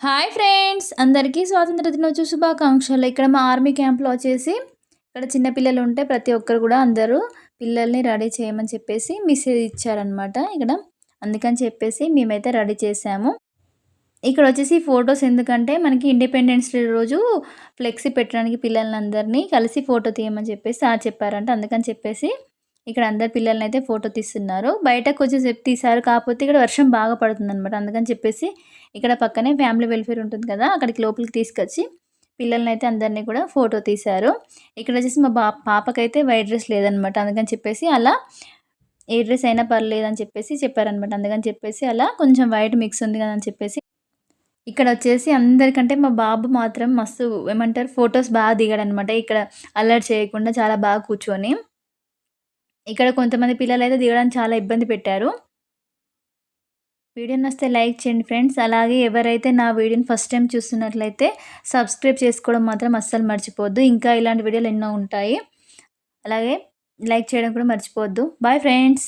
Hi friends అందరికీ స్వాతంత్ర దినోత్సవ శుభాకాంక్షలు. ఇక్కడ మా ఆర్మీ క్యాంప్లో వచ్చేసి ఇక్కడ చిన్నపిల్లలు ఉంటే ప్రతి ఒక్కరు కూడా అందరూ పిల్లల్ని రెడీ చేయమని చెప్పేసి మెసేజ్ ఇచ్చారనమాట ఇక్కడ. అందుకని చెప్పేసి మేమైతే రెడీ చేసాము. ఇక్కడ వచ్చేసి ఫొటోస్ ఎందుకంటే మనకి ఇండిపెండెన్స్ డే రోజు ఫ్లెక్సీ పెట్టడానికి పిల్లల్ని కలిసి ఫోటో తీయమని చెప్పేసి సార్ చెప్పారంట. అందుకని చెప్పేసి ఇక్కడ అందరు పిల్లల్ని అయితే ఫోటో తీస్తున్నారు. బయట కొంచెం వచ్చేసేపు తీశారు. కాకపోతే ఇక్కడ వర్షం బాగా పడుతుంది అనమాట అందుకని చెప్పేసి ఇక్కడ పక్కనే ఫ్యామిలీ వెల్ఫేర్ ఉంటుంది కదా అక్కడికి లోపలికి తీసుకొచ్చి పిల్లల్ని అయితే అందరినీ కూడా ఫోటో తీశారు. ఇక్కడ వచ్చేసి మా బా పాపకైతే వైట్ డ్రెస్ లేదనమాట అందుకని చెప్పేసి అలా ఏ డ్రెస్ అయినా పర్లేదు అని చెప్పేసి చెప్పారనమాట అందుకని చెప్పేసి అలా కొంచెం వైట్ మిక్స్ ఉంది కదా అని చెప్పేసి ఇక్కడ వచ్చేసి అందరికంటే మా బాబు మాత్రం మస్తు ఏమంటారు ఫొటోస్ బాగా దిగాడనమాట ఇక్కడ అల్లరి చేయకుండా చాలా బాగా కూర్చొని ఇక్కడ కొంతమంది పిల్లలు అయితే దిగడానికి చాలా ఇబ్బంది పెట్టారు. వీడియో నస్తే లైక్ చేయండి ఫ్రెండ్స్. అలాగే ఎవరైతే నా వీడియోని ఫస్ట్ టైం చూస్తున్నట్లయితే సబ్స్క్రైబ్ చేసుకోవడం మాత్రం అస్సలు మర్చిపోవద్దు. ఇంకా ఇలాంటి వీడియోలు ఎన్నో ఉంటాయి. అలాగే లైక్ చేయడం కూడా మర్చిపోవద్దు. Bye friends.